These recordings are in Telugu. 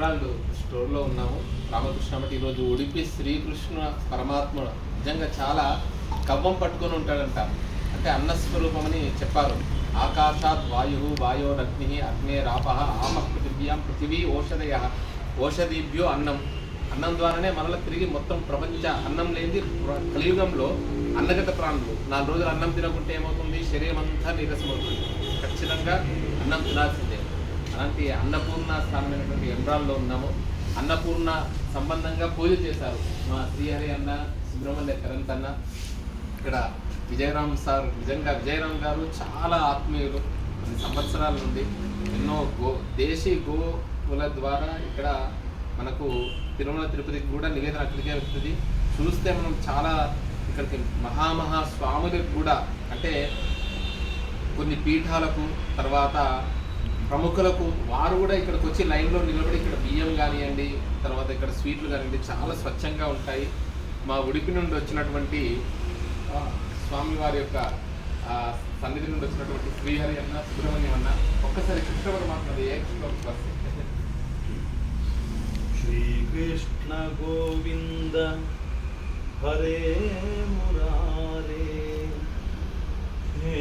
సంబరాలు స్టోర్లో ఉన్నాము. రామకృష్ణ ఈరోజు ఉడిపి శ్రీకృష్ణ పరమాత్ముడు నిజంగా చాలా కవ్వం పట్టుకొని ఉంటాడంట. అంటే అన్నస్వరూపమని చెప్పారు. ఆకాశాత్ వాయు వాయోరగ్ని అగ్నే రాప ఆమ పృథివ్యాం పృథివీ ఓషధయ ఓషధీభ్యో అన్నం. అన్నం ద్వారానే మనలో తిరిగి మొత్తం ప్రపంచ అన్నం లేని కలియుగంలో అన్నగత ప్రాణులు. నాలుగు రోజులు అన్నం తినకుంటే ఏమవుతుంది? శరీరం అంతా నీరసమవుతుంది. ఖచ్చితంగా అన్నం తినాల్సింది. అలాంటి అన్నపూర్ణ స్థానమైనటువంటి ఎంబ్రాల్లో ఉన్నాము. అన్నపూర్ణ సంబంధంగా పూజ చేశారు మా శ్రీహరి అన్న సుబ్రహ్మణ్య కరంత్ అన్న. ఇక్కడ విజయరామ్ సార్ నిజంగా విజయరామ్ గారు చాలా ఆత్మీయులు. కొన్ని సంవత్సరాల నుండి ఎన్నో గో దేశీ గోవుల ద్వారా ఇక్కడ మనకు తిరుమల తిరుపతికి కూడా నివేదన అక్కడికే వస్తుంది. చూస్తే మనం చాలా ఇక్కడికి మహామహా స్వాములకు కూడా అంటే కొన్ని పీఠాలకు తర్వాత ప్రముఖులకు వారు కూడా ఇక్కడికి వచ్చి లైన్లో నిలబడి ఇక్కడ బియ్యం కానివ్వండి తర్వాత ఇక్కడ స్వీట్లు కానివ్వండి చాలా స్వచ్ఛంగా ఉంటాయి. మా ఉడిపి నుండి వచ్చినటువంటి స్వామివారి యొక్క సన్నిధి నుండి వచ్చినటువంటి శ్రీహరి అన్న సుబ్రహ్మణ్యం అన్న ఒక్కసారి కృష్ణవర్ మాట్లాడే ఏ శ్రీకృష్ణ గోవింద హరే మురారే హే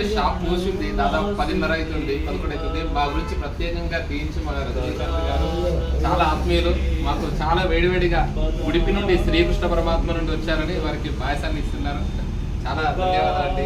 అంటే షాప్ పోసింది దాదాపు పదిన్నర అవుతుంది పదకొండు అవుతుంది. మా గురించి ప్రత్యేకంగా తీయించి మన రజనీకాంత్ గారు. చాలా ఆత్మీయులు. మాకు చాలా వేడివేడిగా ఉడిపి నుండి శ్రీకృష్ణ పరమాత్మ నుండి వచ్చారని వారికి పాయసాన్ని ఇస్తున్నారు. చాలా ధన్యవాదాలు